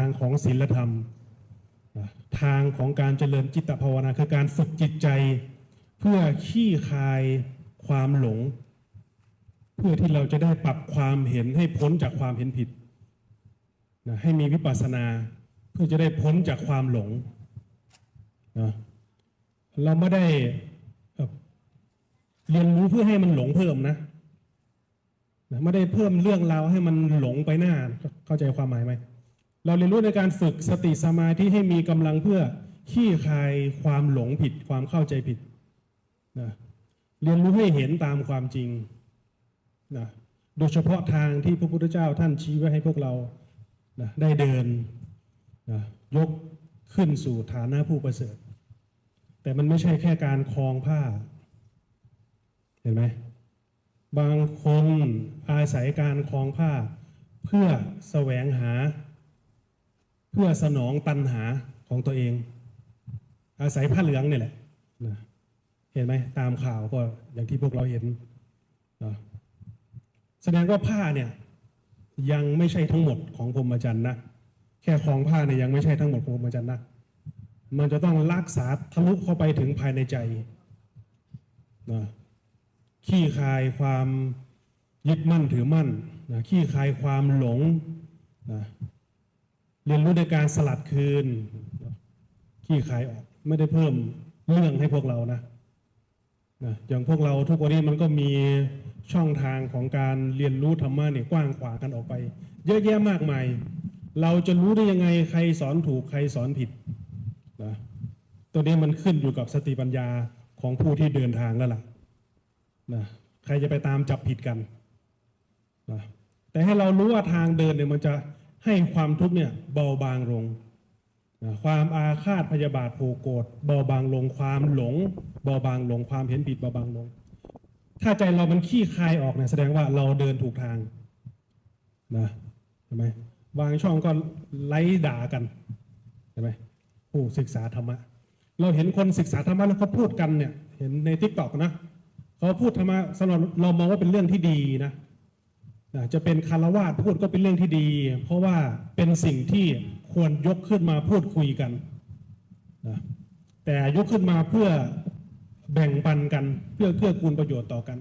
างของศีลธรรม ทางของการเจริญจิตภาวนาคือการฝึกจิตใจ เพื่อขี้คายความหลง เพื่อที่เราจะได้ปรับความเห็นให้พ้นจากความเห็นผิดนะให้มีวิปัสสนาเพื่อจะได้พ้นจากความหลงนะเราไม่ได้เอ่อเรียนรู้เพื่อให้มันหลงเพิ่มนะนะไม่ได้เพิ่มเรื่องราวให้มันหลงไปหน้าเข้าใจความหมายไหม เราเรียนรู้ในการฝึกสติสมาธิให้มีกำลังเพื่อขี้คายความหลงผิดความเข้าใจผิดนะเรียนรู้ให้เห็นตามความจริงนะโดยเฉพาะทางที่พระพุทธเจ้าท่านชี้ไว้ให้พวกเรานะได้เดินนะยกขึ้นสู่ฐานะผู้ประเสริฐ แต่มันไม่ใช่แค่การคลองผ้า เห็นไหมบางคนอาศัยการคลองผ้า เพื่อแสวงหา เพื่อสนองตันหาของตัวเอง อาศัยผ้าเหลืองนี่แหละนะเห็นไหมตามข่าวก็อย่างที่พวกเราเห็นนะแสดงว่าผ้าเนี่ย ยังไม่ใช่ทั้งหมดของพรหมจรรย์นะแค่คลองผ้าเนี่ยยังไม่ใช่ทั้งหมดของพรหมจรรย์นะมันจะต้องรักษาทะลุเข้าไปถึงภายในใจนะขี้คายความยึดมั่นถือมั่นนะขี้คายความหลงนะ เรียนรู้ในการสลัดคืนขี้ขายออก ไม่ได้เพิ่มเรื่องให้พวกเรานะนะอย่างพวกเราทุกวันนี้มันก็มีช่องทางของการเรียนรู้ธรรมะเนี่ยกว้างขวางกันออกไป เยอะแยะมากมาย เราจะรู้ได้ยังไงใครสอนถูกใครสอนผิดนะตัวนี้มันขึ้นอยู่กับสติปัญญาของผู้ที่เดินทางแล้วล่ะนะใครจะไปตามจับผิดกันนะแต่ให้เรารู้ว่าทางเดินเนี่ยมันจะ ให้ความทุกข์เนี่ยเบาบางลงนะความอาฆาตพยาบาทโผกโกรธเบาบางลงความหลงเบาบางลงความเห็นผิดเบาบางลง ถ้าใจเรามันขี้คายออกเนี่ยแสดงว่าเราเดินถูกทางนะเห็นไหมบางช่องก็ไล่ด่ากันเห็นไหมผู้ศึกษาธรรมะ เราเห็นคนศึกษาธรรมะแล้วเขาพูดกันเนี่ย เห็นในทิกตอกนะเขาพูดธรรมะสำหรับเรามองว่าเป็นเรื่องที่ดีนะ จะเป็นคารวาสพูดก็เป็นเรื่องที่ดี เพราะว่าเป็นสิ่งที่ควรยกขึ้นมาพูดคุยกันนะแต่ยกขึ้นมาเพื่อแบ่งปันกัน เพื่อเพื่อกูลประโยชน์ต่อกัน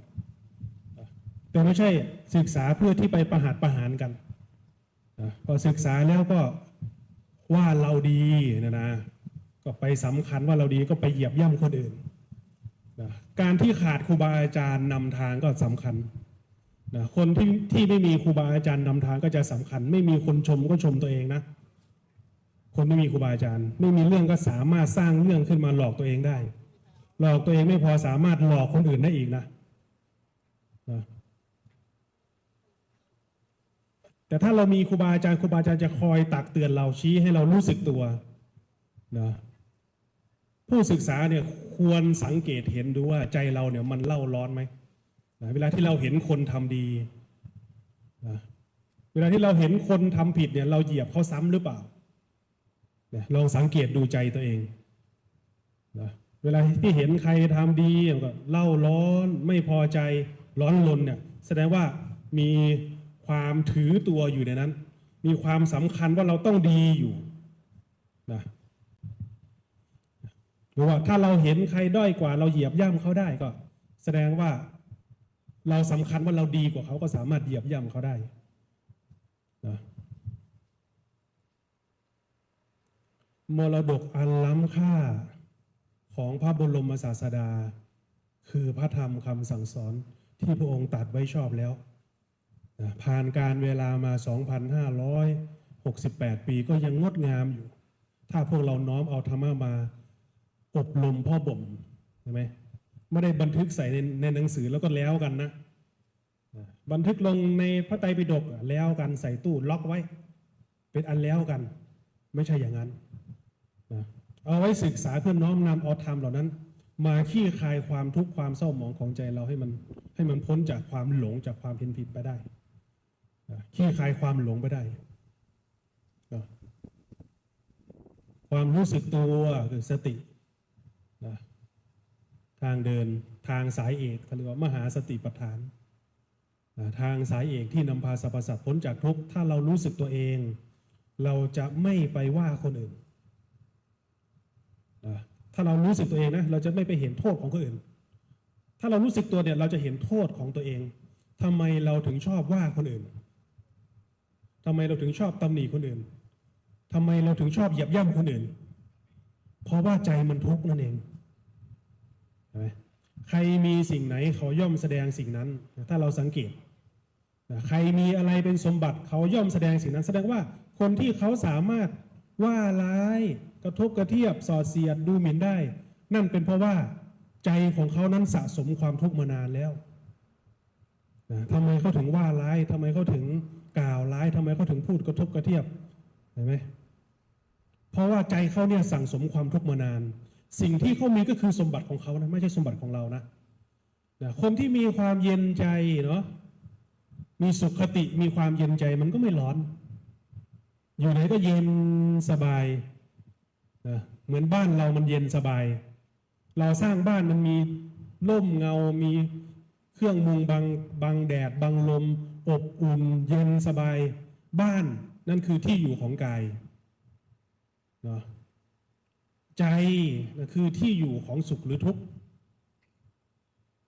แต่ไม่ใช่ศึกษาเพื่อที่ไปประหัตประหารกันนะพอศึกษาแล้วก็ว่าเราดีนะนะก็ไปสำคัญว่าเราดีก็ไปเหยียบย่ำคนอื่นนะการที่ขาดครูบาอาจารย์นำทางก็สำคัญ นะคนที่ที่ไม่มีครูบาอาจารย์นำทางก็จะสำคัญ ไม่มีคนชมก็ชมตัวเองนะ คนไม่มีครูบาอาจารย์ ไม่มีเรื่องก็สามารถสร้างเรื่องขึ้นมาหลอกตัวเองได้ หลอกตัวเองไม่พอสามารถหลอกคนอื่นได้อีกนะนะแต่ถ้าเรามีครูบาอาจารย์ครูบาอาจารย์จะคอยตักเตือนเราชี้ให้เรารู้สึกตัวนะผู้ศึกษาเนี่ยควรสังเกตเห็นดูว่าใจเราเนี่ยมันเล่าร้อนไหม นะเวลาที่เราเห็นคนทำดีนะเวลาที่เราเห็นคนทำผิดเนี่ย เราเหยียบเขาซ้ำหรือเปล่าลองสังเกตดูใจตัวเองนะเวลาที่เห็นใครทำดีก็เล่าร้อนไม่พอใจร้อนรนเนี่ย แสดงว่ามีความถือตัวอยู่ในนั้น มีความสำคัญว่าเราต้องดีอยู่นะหรือว่าถ้าเราเห็นใครด้อยกว่า เราเหยียบย่ำเขาได้ก็ แสดงว่า เราสำคัญว่าเราดีกว่าเขาก็สามารถเหยียบย่ำเขาได้นะมรดกอันล้ำค่าของพระบรมศาสดา คือพระธรรมคำสั่งสอนที่พระองค์ตัดไว้ชอบแล้วนะผ่านการเวลามา 2,568 ปีก็ยังงดงามอยู่ ถ้าพวกเราน้อมเอาธรรมะมาอบรมพ่อบ่มใช่ไหม ไม่ได้บันทึกใส่ในในหนังสือแล้วก็แล้วกันนะบันทึกลงในพระไตรปิฎกแล้วกันใส่ตู้ล็อกไว้ เป็นอันแล้วกัน ไม่ใช่อย่างนั้นนะเอาไว้ศึกษาเพื่อน้อมนำเอาธรรมเหล่านั้น มาขี้คายความทุกข์ความเศร้าหมองของใจเราให้มันให้มันพ้นจากความหลงจากความเพี้ยนผิดไปได้ขี้คายความหลงไปได้ ความรู้สึกตัวคือสตินะ ทางเดินทางสายเอกเขาเรียกว่ามหาสติปัฏฐาน ทางสายเอกที่นำพาสรรพสัตว์พ้นจากทุกข์ถ้าเรารู้สึกตัวเอง เราจะไม่ไปว่าคนอื่น ถ้าเรารู้สึกตัวเองนะเราจะไม่ไปเห็นโทษของคนอื่น ถ้าเรารู้สึกตัวเนี่ยเราจะเห็นโทษของตัวเองทำไมเราถึงชอบว่าคนอื่นทำไมเราถึงชอบตำหนิคนอื่นทำไมเราถึงชอบเหยียบย่ำคนอื่น เพราะว่าใจมันทุกข์นั่นเอง เห็นไหมใครมีสิ่งไหนเขาย่อมแสดงสิ่งนั้น ถ้าเราสังเกตใครมีอะไรเป็นสมบัติเขาย่อมแสดงสิ่งนั้น แสดงว่าคนที่เขาสามารถว่าร้ายกระทบกระเทียบสอดเสียดดูหมิ่นได้ นั่นเป็นเพราะว่าใจของเขานั้นสะสมความทุกข์มานานแล้วนะทำไมเขาถึงว่าร้ายทำไมเขาถึงกล่าวร้ายทำไมเขาถึงพูดกระทบกระเทียบเห็นไหมเพราะว่าใจเขาเนี่ยสั่งสมความทุกข์มานาน สิ่งที่เขามีก็คือสมบัติของเขานะไม่ใช่สมบัติของเรานะนะคนที่มีความเย็นใจเนาะมีสุขคติมีความเย็นใจมันก็ไม่ร้อน อยู่ไหนก็เย็นสบายนะเหมือนบ้านเรามันเย็นสบาย เราสร้างบ้านมันมีร่มเงา มีเครื่องมุงบังบังแดดบังลม อบอุ่น เย็นสบาย บ้านนั่นคือที่อยู่ของกายเนาะ ใจนะคือที่อยู่ของสุขหรือทุกข์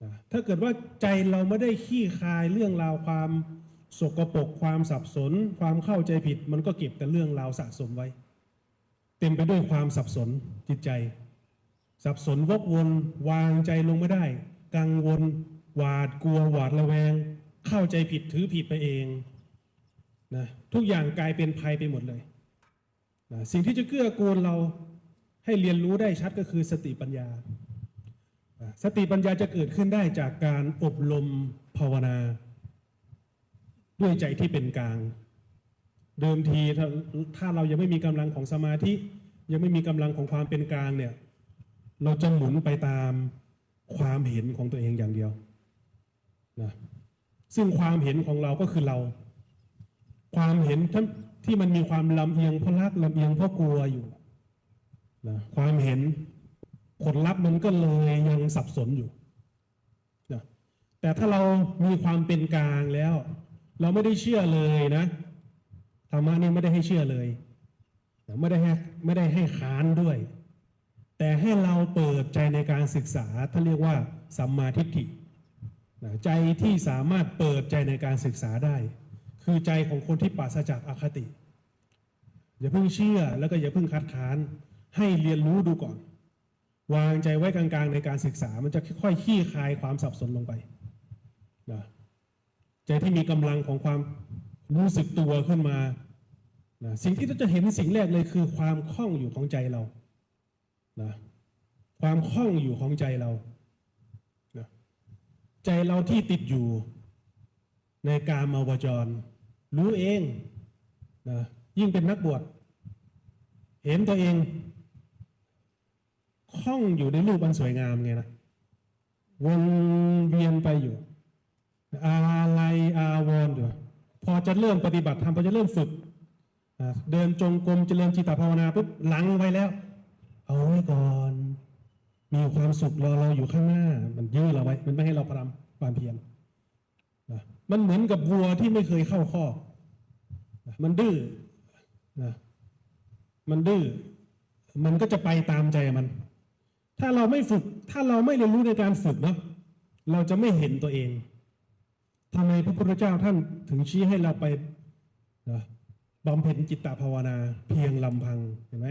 นะถ้าเกิดว่าใจเราไม่ได้ขี้คายเรื่องราวความสกปรกความสับสน ความเข้าใจผิด มันก็เก็บแต่เรื่องราวสะสมไว้ เต็มไปด้วยความสับสนจิตใจ สับสนวกวนวางใจลงไม่ได้ กังวล หวาดกลัวหวาดระแวง เข้าใจผิดถือผิดไปเองนะทุกอย่างกลายเป็นภัยไปหมดเลยนะสิ่งที่จะเกื้อกูลเรา ให้เรียนรู้ได้ชัดก็คือสติปัญญา สติปัญญาจะเกิดขึ้นได้จากการอบรมภาวนา ด้วยใจที่เป็นกลาง เดิมทีถ้าถ้าเรายังไม่มีกำลังของสมาธิ ยังไม่มีกำลังของความเป็นกลางเนี่ย เราจะหมุนไปตามความเห็นของตัวเองอย่างเดียวนะซึ่งความเห็นของเราก็คือเรา ความเห็นที่ที่มันมีความลำเอียงเพราะรักลำเอียงเพราะกลัวอยู่ นะความเห็นผลลัพธ์มันก็เลยยังสับสนอยู่นะแต่ถ้าเรามีความเป็นกลางแล้ว เราไม่ได้เชื่อเลยนะธรรมะนี่ไม่ได้ให้เชื่อเลยนะไม่ได้ให้ไม่ได้ให้ค้านด้วย แต่ให้เราเปิดใจในการศึกษาท่านเรียกว่าสัมมาทิฏฐินะใจที่สามารถเปิดใจในการศึกษาได้ คือใจของคนที่ปราศจากอคติ อย่าเพิ่งเชื่อแล้วก็อย่าเพิ่งคัดค้าน ให้เรียนรู้ดูก่อน วางใจไว้กลางๆ ในการศึกษา มันจะค่อยๆขี้คายความสับสนลงไปนะใจที่มีกำลังของความรู้สึกตัวขึ้นมานะสิ่งที่เราจะเห็นสิ่งแรกเลยคือความคล่องอยู่ของใจเรานะความคล่องอยู่ของใจเรานะใจเราที่ติดอยู่ในการมาวจร รู้เองนะยิ่งเป็นนักบวชเห็นตัวเอง คล่องอยู่ในรูปอันสวยงามไงนะวนเวียนไปอยู่อะไรอาวรณ์อยู่พอจะเริ่มปฏิบัติธรรมพอจะเริ่มฝึกเดินจงกรมเจริญจิตตภาวนาปุ๊บหลังไว้แล้ว เอาไว้ก่อน มีความสุขรอเราอยู่ข้างหน้า มันยื้อเราไว้ มันไม่ให้เราพรำความเพียรมันเหมือนกับวัวที่ไม่เคยเข้าคอกมันดื้อนะมันดื้อ มันก็จะไปตามใจมัน ถ้าเราไม่ฝึก ถ้าเราไม่เรียนรู้ในการฝึกเนาะเราจะไม่เห็นตัวเองทำไมพระพุทธเจ้าท่านถึงชี้ให้เราไปนะบำเพ็ญจิตตภาวนาเพียงลำพังเห็นไหม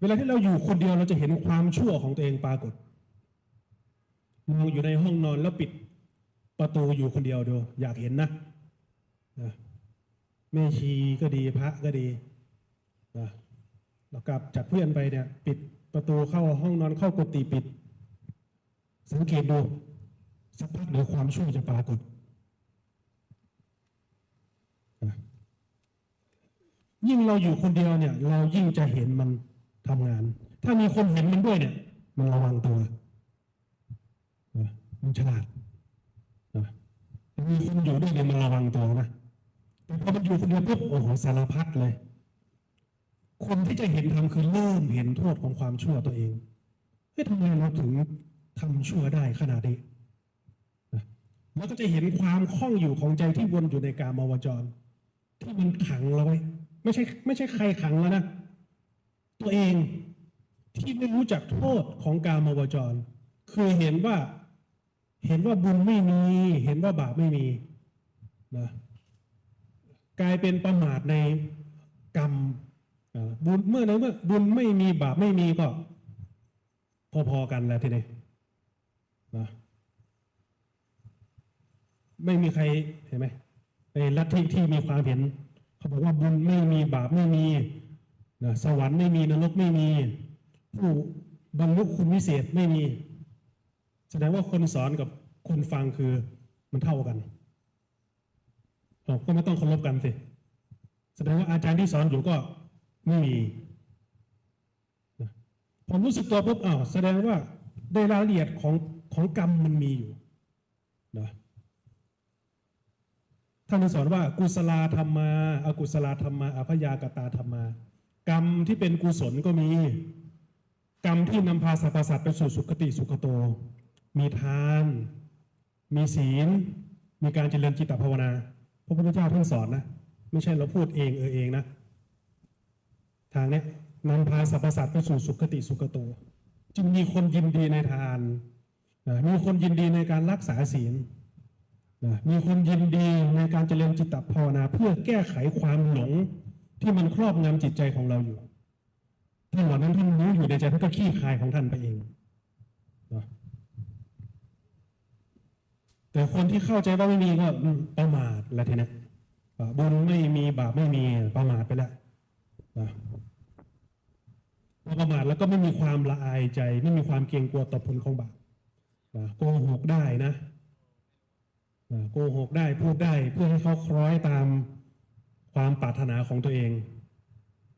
เวลาที่เราอยู่คนเดียวเราจะเห็นความชั่วของตัวเองปรากฏมองอยู่ในห้องนอนแล้วปิดประตูอยู่คนเดียวดูอยากเห็นนะนะแม่ชีก็ดีพระก็ดีนะเรากลับจากเพื่อนไปเนี่ย ปิด ประตูเข้าห้องนอนเข้ากุฏิปิด สังเกตดูสักพักเดี๋ยวความชั่วจะปรากฏยิ่งเราอยู่คนเดียวเนี่ย เรายิ่งจะเห็นมันทำงาน ถ้ามีคนเห็นมันด้วยเนี่ย มันระวังตัวมันฉลาดมีคนอยู่ด้วยเนี่ยมันระวังตัวนะแต่พอมันอยู่คนเดียวปุ๊บโอ้โหสารพัดเลย คนที่จะเห็นธรรมคือเริ่มเห็นโทษของความชั่วตัวเองเฮ้ยทำไมเราถึงทำชั่วได้ขนาดนี้นะแล้วก็จะเห็นความคล่องอยู่ของใจที่วนอยู่ในกามาวจร ที่มันขังเราไว้ ไม่ใช่ไม่ใช่ใครขังแล้วนะ ตัวเองที่ไม่รู้จักโทษของการมวจร คือเห็นว่าเห็นว่าบุญไม่มี เห็นว่าบาปไม่มีนะกลายเป็นประมาทในกรรม บุญเมื่อไหรเมื่อบุญไม่มีบาปไม่มีก็ พอๆกันแล้วทีนี้นะไม่มีใครเห็นไหมในลัทธิที่มีความเห็น เขาบอกว่าบุญไม่มีบาปไม่มีนะสวรรค์ไม่มีนรกไม่มี ผู้บรรลุคุณวิเศษไม่มี แสดงว่าคนสอนกับคนฟังคือมันเท่ากันก็ไม่ต้องเคารพกันสิแสดงว่าอาจารย์ที่สอนอยู่ก็ ไม่มี ผมรู้สึกตัวปุ๊บอ้าวแสดงว่าในรายละเอียดของของกรรมมันมีอยู่นะท่านสอนว่ากุศลาธรรมาอากุศลาธรรมาอภยากตาธรรมา กรรมที่เป็นกุศลก็มี กรรมที่นำพาสรรพสัตว์ไปสู่สุคติสุขโต มีทาน มีศีล มีการเจริญจิตภาวนา พระพุทธเจ้าท่านสอนนะ ไม่ใช่เราพูดเองเออเองนะ ทางเนี้ยนำพาสรรพสัตว์ไปสู่สุคติสุขโต จึงมีคนยินดีในทานนะมีคนยินดีในการรักษาศีลนะมีคนยินดีในการเจริญจิตตภาวนา เพื่อแก้ไขความหลงที่มันครอบงำจิตใจของเราอยู่ท่านเหล่านั้นท่านรู้อยู่ในใจท่านก็ขี้คายของท่านไปเองนะแต่คนที่เข้าใจว่าไม่มีก็ประมาทแล้วทีเนี้ยบุญไม่มีบาปไม่มีประมาทไปแล้วนะ พอประมาทแล้วก็ไม่มีความละอายใจ ไม่มีความเกรงกลัวต่อผลของบาปนะโกหกได้นะนะโกหกได้พูดได้เพื่อให้เขาคล้อยตามความปรารถนาของตัวเอง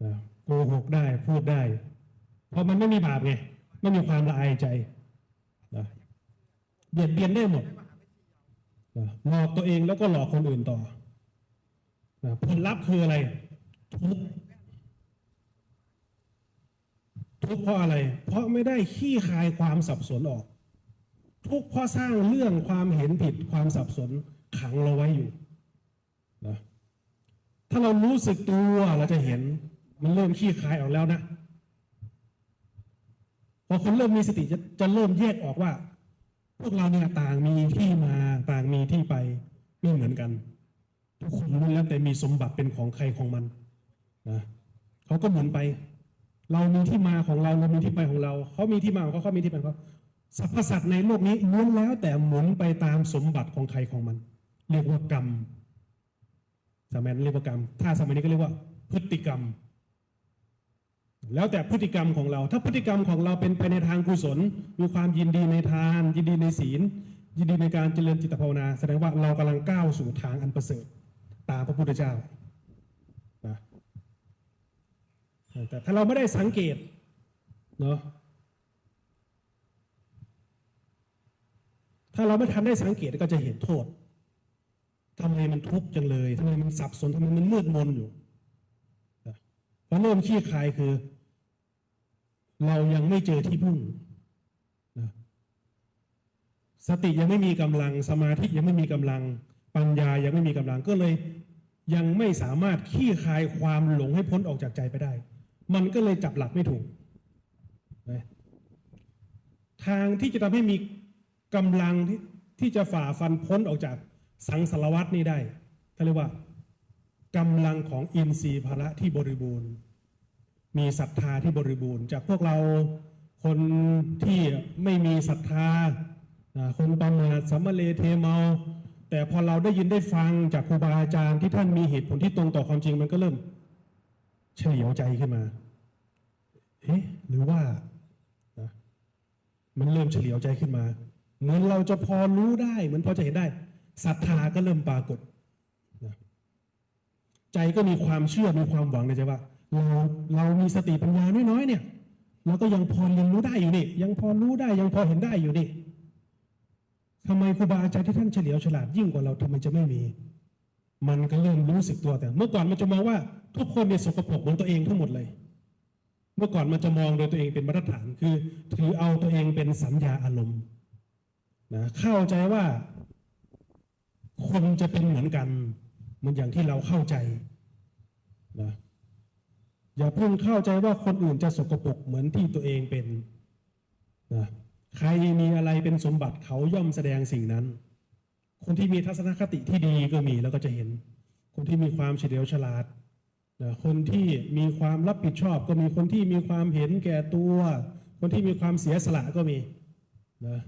นะโกหกได้พูดได้ เพราะมันไม่มีบาปไงไม่มีความละอายใจนะเบียดเบียนได้หมดนะหลอกตัวเองแล้วก็หลอกคนอื่นต่อนะผลลัพธ์คืออะไรทุกข์ ทุกข์เพราะอะไร เพราะไม่ได้ขี้คายความสับสนออก ทุกข์เพราะสร้างเรื่องความเห็นผิดความสับสนขังเราไว้อยู่นะถ้าเรารู้สึกตัวเราจะเห็นมันเริ่มขี้คายออกแล้วนะพอคนเริ่มมีสติจะจะเริ่มแยกออกว่า พวกเราเนี่ยต่างมีที่มาต่างมีที่ไปไม่เหมือนกัน ทุกคนล้แล้วแต่มีสมบัติเป็นของใครของมันนะเขาก็หมุนไป เรามีที่มาของเราเรามีที่ไปของเรา เขามีที่มาของเขาเขามีที่ไปของเขาสรรพสัตว์ในโลกนี้ล้วนแล้วแต่หมุนไปตามสมบัติของใครของมัน เรียกว่ากรรมสมัยนั้นเรียกว่ากรรม ถ้าสมัยนี้ก็เรียกว่า พฤติกรรม แล้วแต่พฤติกรรมของเรา ถ้าพฤติกรรมของเราเป็นไปในทางกุศล มีความยินดีในทาน ยินดีในศีล ยินดีในการเจริญจิตภาวนา แสดงว่าเรากำลังก้าวสู่ทางอันประเสริฐตามพระพุทธเจ้านะ แต่ถ้าเราไม่ได้สังเกตเนาะถ้าเราไม่ทันได้สังเกตก็จะเห็นโทษทำไมมันทุกข์จังเลยทำไมมันสับสนทำไมมันมืดมนอยู่เพราะเริ่มขี้คายคือ เรายังไม่เจอที่พึ่งนะสติยังไม่มีกำลังสมาธิยังไม่มีกำลัง ปัญญายังไม่มีกำลังก็เลย ยังไม่สามารถขี้คายความหลงให้พ้นออกจากใจไปได้ มันก็เลยจับหลักไม่ถูก ทางที่จะทำให้มีกำลังที่ที่จะฝ่าฟันพ้นออกจากสังสารวัตนี่ได้เขาเรียกว่ากำลังของอินทรีย์ภละที่บริบูรณ์ มีศรัทธาที่บริบูรณ์ จากพวกเราคนที่ไม่มีศรัทธาอ่าคนประมาทสัมมาเลเทเมา แต่พอเราได้ยินได้ฟังจากครูบาอาจารย์ที่ท่านมีเหตุผลที่ตรงต่อความจริงมันก็เริ่ม เฉลียวใจขึ้นมา เอ๊ะ หรือว่านะมันเริ่มเฉลียวใจขึ้นมา เหมือนเราจะพอรู้ได้ เหมือนพอจะเห็นได้ศรัทธาก็เริ่มปรากฏใจก็มีความเชื่อมีความหวังในใจว่า เราเรามีสติปัญญาน้อยๆเนี่ยเราก็ยังพอเรียนรู้ได้อยู่นี่ ยังพอรู้ได้ยังพอเห็นได้อยู่นี่ทำไมครูบาอาจารย์ที่ท่านเฉลียวฉลาดยิ่งกว่าเราทำไมจะไม่มี มันก็เริ่มรู้สึกตัวแต่ เมื่อก่อนมันจะมองว่าทุกคนเนี่ยสกปรกเหมือนตัวเองทั้งหมดเลย เมื่อก่อนมันจะมองโดยตัวเองเป็นมาตรฐานคือถือเอาตัวเองเป็นสัญญาอารมณ์นะเข้าใจว่า คนจะเป็นเหมือนกันเหมันอย่างที่เราเข้าใจนะอย่าเพิ่งเข้าใจว่าคนอื่นจะสกปรกเหมือนที่ตัวเองเป็นนะใครมีอะไรเป็นสมบัติเขาย่อมแสดงสิ่งนั้น คนที่มีทัศนคติที่ดีก็มีแล้วก็จะเห็น คนที่มีความเฉลียวฉลาดนะคนที่มีความรับผิดชอบ ก็มีคนที่มีความเห็นแก่ตัว คนที่มีความเสียสละก็มีนะ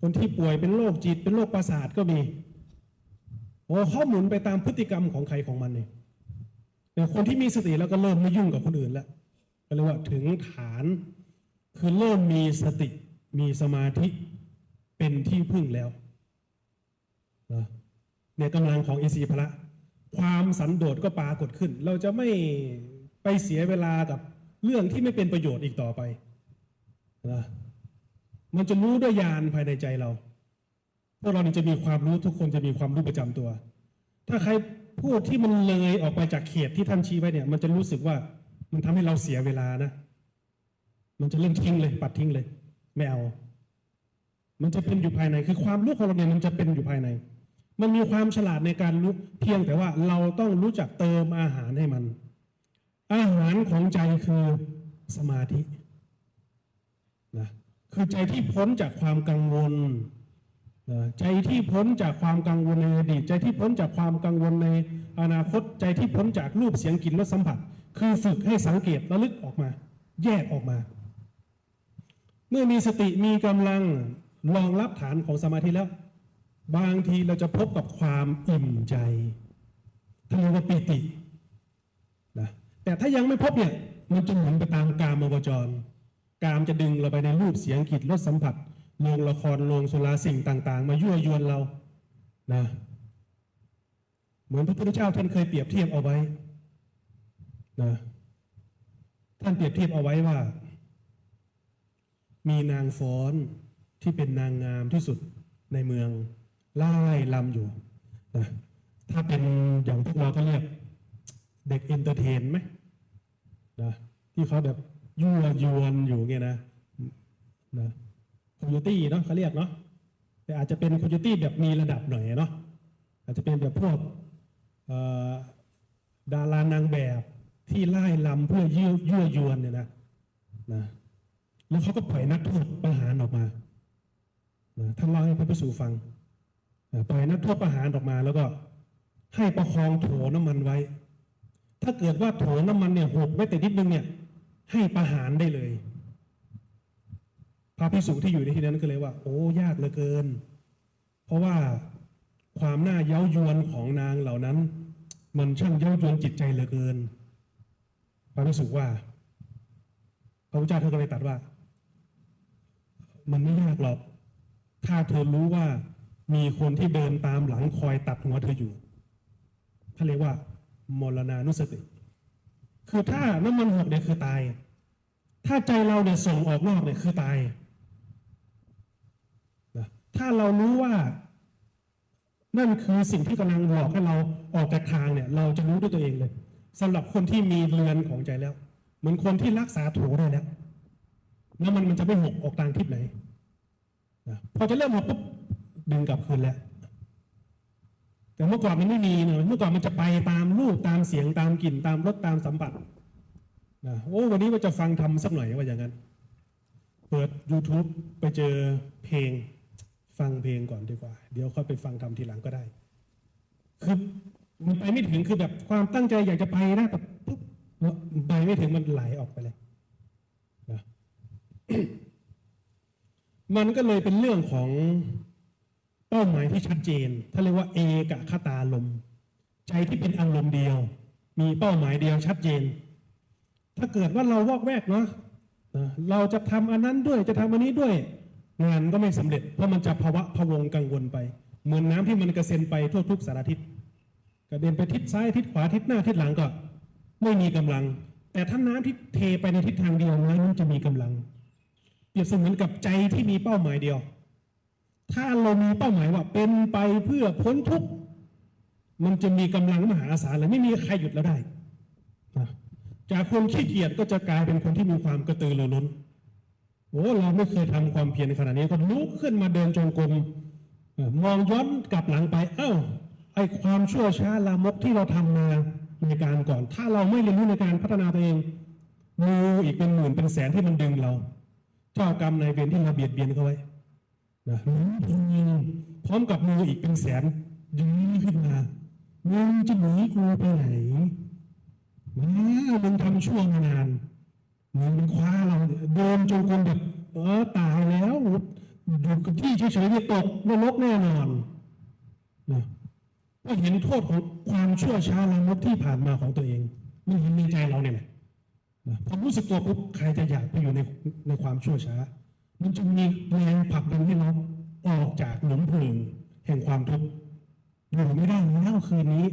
คนที่ป่วยเป็นโรคจิตเป็นโรคประสาทก็มีโอ้เขาหมุนไปตามพฤติกรรมของใครของมันเนี่ยแต่คนที่มีสติแล้วก็เริ่มไม่ยุ่งกับคนอื่นแล้วก็เรียกว่าถึงฐานคือเริ่มมีสติมีสมาธิเป็นที่พึ่งแล้ว นะเนี่ยกำลังของอินทรีย์พละ ความสันโดษก็ปรากฏขึ้น เราจะไม่ไปเสียเวลากับเรื่องที่ไม่เป็นประโยชน์อีกต่อไปนะมันจะรู้ด้วยญาณภายในใจเรา พวกเรานี่จะมีความรู้ทุกคนจะมีความรู้ประจำตัว ถ้าใครพูดที่มันเลยออกไปจากเขตที่ท่านชี้ไว้เนี่ย มันจะรู้สึกว่ามันทำให้เราเสียเวลานะ มันจะเริ่มทิ้งเลย ปัดทิ้งเลย ไม่เอา มันจะเป็นอยู่ภายใน คือความรู้ของเราเนี่ยมันจะเป็นอยู่ภายใน มันมีความฉลาดในการรู้เพียงแต่ว่าเราต้องรู้จักเติมอาหารให้มัน อาหารของใจคือสมาธินะคือใจที่พ้นจากความกังวลนะใจที่พ้นจากความกังวลในอดีตใจที่พ้นจากความกังวลในอนาคตใจที่พ้นจากรูปเสียงกลิ่นรสสัมผัส คือฝึกให้สังเกตระลึกออกมา แยกออกมา เมื่อมีสติมีกำลังรองรับฐานของสมาธิแล้ว บางทีเราจะพบกับความอิ่มใจท่านเรียกว่าปิตินะแต่ถ้ายังไม่พบเนี่ยมันจะหมุนไปตามกามวจร กามจะดึงเราไปในรูปเสียงกลิ่นรสสัมผัสโรงละครโรงสุราสิ่งต่าง ๆ มายั่วยวนเรานะเหมือนพระพุทธเจ้าท่านเคยเปรียบเทียบเอาไว้นะท่านเปรียบเทียบเอาไว้ว่า มีนางฟ้อนที่เป็นนางงามที่สุดในเมือง ไล่ลำอยู่นะถ้าเป็นอย่างพวกเราก็เรียกเด็กเอนเตอร์เทนไหมนะที่เขาแบบยั่วยวนอยู่เงี้ยนะนะคอมยูตี้เนาะเขาเรียกเนาะแต่อาจจะเป็นคอมยูตี้แบบมีระดับหน่อยเนาะอาจจะเป็นแบบพวกดารานางแบบที่ไล่ลำเพื่อยั่วยั่วยวนเนี่ยนะนะแล้วเขาก็ปล่อยนักโทษประหารออกมานะท่านเล่าให้พระภิกษุฟัง ปล่อยนักโทษประหารออกมาแล้วก็ให้ประคองโถน้ำมันไว้ ถ้าเกิดว่าโถน้ำมันเนี่ยหกไว้แต่นิดนึงเนี่ย ให้ประหารได้เลย พระภิกษุที่อยู่ในที่นั้นก็เลยว่า โอ้ยากเหลือเกิน เพราะว่าความน่าเย้ายวนของนางเหล่านั้น มันช่างเย้ายวนจิตใจเหลือเกิน พระภิกษุว่า พระพุทธเจ้าท่านก็เลยตรัสว่า มันไม่ยากหรอก ถ้าเธอรู้ว่า มีคนที่เดินตามหลังคอยตัดหัวเธออยู่ท่านเรียกว่ามรณานุสติ คือถ้าน้ำมันหกเนี่ยคือตาย ถ้าใจเราเนี่ยส่งออกนอกเนี่ยคือตายนะถ้าเรารู้ว่า นั่นคือสิ่งที่กำลังหลอกให้เราออกจากทางเนี่ย เราจะรู้ด้วยตัวเองเลยสำหรับคนที่มีเรือนของใจแล้ว เหมือนคนที่รักษาถูได้แล้วแล้วมันมันจะไม่หกออกทางทิศไหนนะพอจะเริ่มหกปุ๊บ ดึงกลับคืนแล้วแต่เมื่อก่อนมันไม่มีเนี่ยเมื่อก่อนมันจะไปตามรูปตามเสียงตามกลิ่นตามรสตามสัมผัสนะโอ้วันนี้ว่าจะฟังทำสักหน่อยว่าอย่างนั้น เปิด YouTube ไปเจอเพลง ฟังเพลงก่อนดีกว่า เดี๋ยวค่อยไปฟังทำทีหลังก็ได้ คือมันไปไม่ถึงคือแบบความตั้งใจอยากจะไปนะแต่ปุ๊บไปไม่ถึงมันไหลออกไปเลยนะมันก็เลยเป็นเรื่องของ เป้าหมายที่ชัดเจนถ้าเรียกว่าเอกคตาลมใจที่เป็นอารมณ์เดียว มีเป้าหมายเดียวชัดเจน ถ้าเกิดว่าเราวอกแวกเนาะเราจะทำอันนั้นด้วยจะทำอันนี้ด้วย งานก็ไม่สำเร็จ เพราะมันจะภาวะพะวงกังวลไป เหมือนน้ำที่มันกระเซ็นไปทั่วทุกสารทิศกระเด็นไปทิศซ้ายทิศขวาทิศหน้าทิศหลังก็ ไม่มีกำลัง แต่ถ้าน้ำที่เทไปในทิศทางเดียวน้ำนั้นจะมีกำลัง เปรียบเสมือนกับใจที่มีเป้าหมายเดียว ถ้าเรามีเป้าหมายว่าเป็นไปเพื่อพ้นทุกข์มันจะมีกำลังมหาศาลเลยไม่มีใครหยุดเราได้นะจากคนขี้เกียจก็จะกลายเป็นคนที่มีความกระตือรือร้นโอ้เราไม่เคยทำความเพียรขนาดนี้ก็ลุกขึ้นมาเดินจงกรมมองย้อนกลับหลังไป เอ้าไอ้ความชั่วช้าลามกที่เราทำมาในการก่อน ถ้าเราไม่เรียนรู้ในการพัฒนาตัวเองงูอีกเป็นหมื่นเป็นแสนที่มันดึงเรา เจ้ากรรมนายเวรที่เราเบียดเบียนเขาไว้ นะหนุนพิงยิงพร้อมกับงูอีกเป็นแสนยื้อขึ้นมามึงจะหนีกูไปไหนมามึงทำช่วมานานมึงมันคว้าเราเดินจนคนแบบเออตายแล้วอยู่กับที่เฉยๆเนี่ยตกนรกแน่นอนนะก็เห็นโทษของความชั่วช้าละมกที่ผ่านมาของตัวเองมันเห็นในใจเราเนี่ยนะพอรู้สึกตัวปุ๊บใครจะอยากไปอยู่ในในความชั่วช้า มันจะมีแรงผลักดันให้เราออกจากหลุมพรางแห่งความทุกข์อยู่ไม่ได้แล้วคืนนี้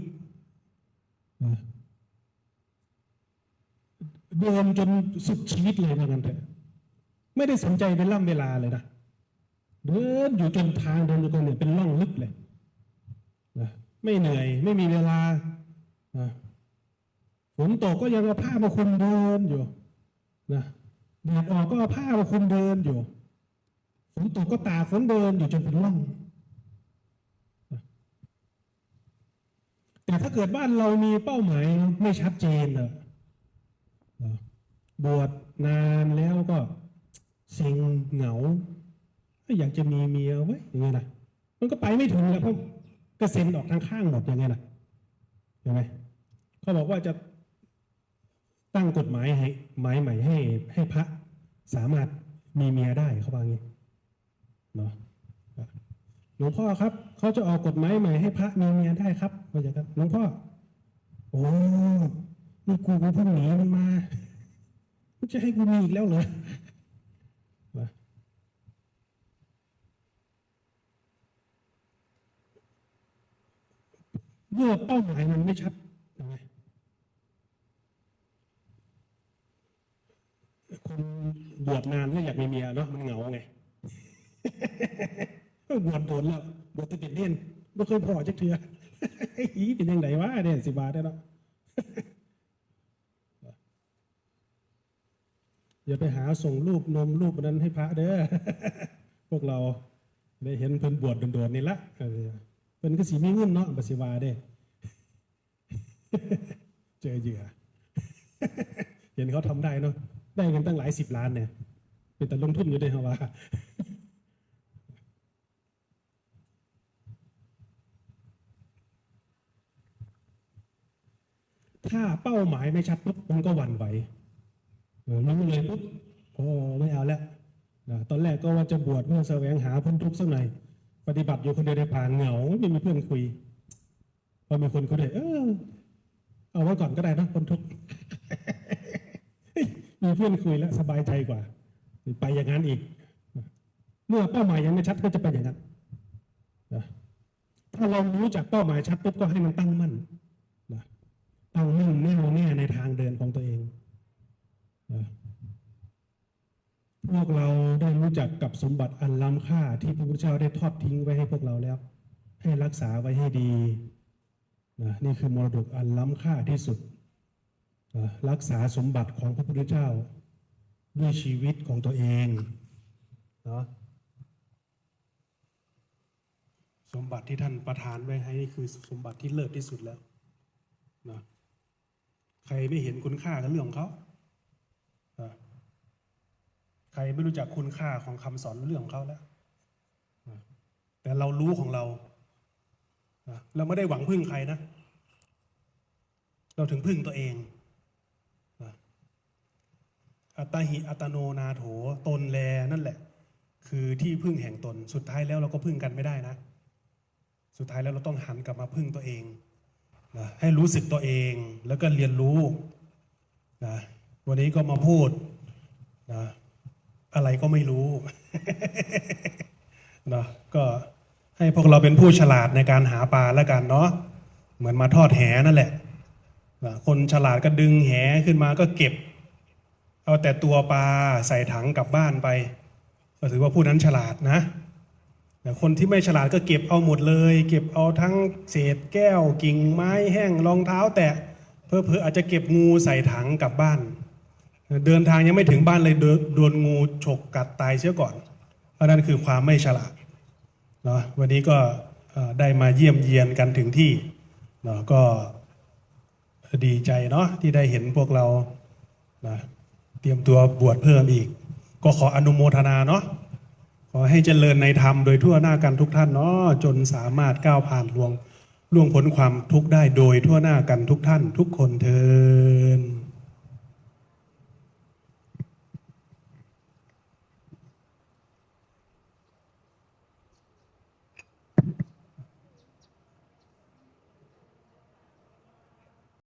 เดินจนสุดชีวิตเลยว่างั้นเถอะไม่ได้สนใจเวลาเวลาเลยนะเดินอยู่จนทางเดินอยู่ตรงเนี่ยเป็นร่องลึกเลยนะไม่เหนื่อย ไม่มีเวลานะฝนตกก็ยังเอาผ้ามาคุมเดินอยู่นะแดดออกก็เอาผ้ามาคุมเดินอยู่ ฝนตกก็ตากฝนเดินอยู่จนเป็นร่องแต่ถ้าเกิดบ้านเรามีเป้าหมายไม่ชัดเจนอะนะบวชนานแล้วก็เซ็งเหงา อยากจะมีเมียไว้ยอย่างเงี้ยนะมันก็ไปไม่ถึงแล้วเพราะกระเซ็นออกทางข้างหมดอย่างเงี้ยนะเห็นไหมเขาบอกว่าจะตั้งกฎหมายให้หมายใหม่ให้ให้พระสามารถมีเมียได้เขาบอกอย่างี้ เนาะหลวงพ่อครับ เขาจะออกกฎหมายใหม่ให้พระมีเมียได้ครับว่าอย่างนั้นหลวงพ่อ โอ้นี่กูกูเพิ่งหนีมันมามันจะให้กูมีอีกแล้วเหรอเมื่อเป้าหมายมันไม่ชัดคนบวชนานก็อยากมีเมียเนาะมันเหงาไง บวชโดนแล้วบวชแติเด็กเล่นไม่เคยพอจักเทืออีเป็นยังไงวะเนี่ยสิบาทได้แล้วอย่าไปหาส่งรูปนมรูปนั้นให้พระเด้อพวกเราได้เห็นเพิ่นบวชโดนๆนี่ละเพิ่นก็สีมีเงินเนาะบัสิวาเด้เจอเหยื่อเห็นเขาทำได้เนาะได้เงินตั้งหลายสิบล้านเนี่ย เป็นแต่ลงทุนอยู่ด้วยฮะว่า ถ้าเป้าหมายไม่ชัดปุ๊บมันก็หวั่นไหวเออรู้เลยปุ๊บโอ้ไม่เอาแล้วตอนแรกก็ว่าจะบวชเพื่อแสวงหาพ้นทุกข์สักหน่อยปฏิบัติอยู่คนเดียวในป่านเหงาไม่มีเพื่อนคุยพอมีคนคุยเลยเออเอาไว้ก่อนก็ได้นะพ้นทุกข์มีเพื่อนคุยแล้วสบายใจกว่าไปอย่างนั้นอีก เมื่อเป้าหมายยังไม่ชัดก็จะไปอย่างนั้นถ้าเรารู้จักเป้าหมายชัดปุ๊บก็ให้มันตั้งมั่น ตั้งมั่นแน่วแน่ในทางเดินของตัวเองนะพวกเราได้รู้จักกับสมบัติอันล้ำค่าที่พระพุทธเจ้าได้ทอดทิ้งไว้ให้พวกเราแล้ว ให้รักษาไว้ให้ดีนะนี่คือมรดกอันล้ำค่าที่สุดนะรักษาสมบัติของพระพุทธเจ้า ด้วยชีวิตของตัวเองนะสมบัติที่ท่านประทานไว้ให้นี่คือสมบัติที่เลิศที่สุดแล้วนะ ใครไม่เห็นคุณค่าก็เรื่องของเขาใครไม่รู้จักคุณค่าของคำสอนเรื่องของเขาแล้วแต่เรารู้ของเราเราไม่ได้หวังพึ่งใครนะ เราถึงพึ่งตัวเองอัตตหิอัตโนนาโถตนแลนั่นแหละ คือที่พึ่งแห่งตน สุดท้ายแล้วเราก็พึ่งกันไม่ได้นะ สุดท้ายแล้วเราต้องหันกลับมาพึ่งตัวเอง นะให้รู้สึกตัวเองแล้วก็เรียนรู้นะวันนี้ก็มาพูดนะอะไรก็ไม่รู้นะก็ให้พวกเราเป็นผู้ฉลาดในการหาปลาแล้วกันเนาะเหมือนมาทอดแหนั่นแหละนะคนฉลาดก็ดึงแหขึ้นมาก็เก็บ เอาแต่ตัวปลาใส่ถังกลับบ้านไป ก็ถือว่าผู้นั้นฉลาดนะ แต่คนที่ไม่ฉลาดก็เก็บเอาหมดเลย เก็บเอาทั้งเศษแก้วกิ่งไม้แห้งรองเท้า แตะเพอเพอๆอาจจะเก็บงูใส่ถังกลับบ้าน เดินทางยังไม่ถึงบ้านเลยโดนงูฉกกัดตายเสียก่อน เพราะนั่นคือความไม่ฉลาดเนาะวันนี้ก็ได้มาเยี่ยมเยียนกันถึงที่เนาะก็ดีใจเนาะที่ได้เห็นพวกเรานะเตรียมตัวบวชเพิ่มอีก ก็ขออนุโมทนาเนาะ ขอให้เจริญในธรรมโดยทั่วหน้ากันทุกท่านเนาะจนสามารถก้าวผ่านล่วงล่วงพ้นความทุกข์ได้โดยทั่วหน้ากันทุกท่านทุกคนเทอ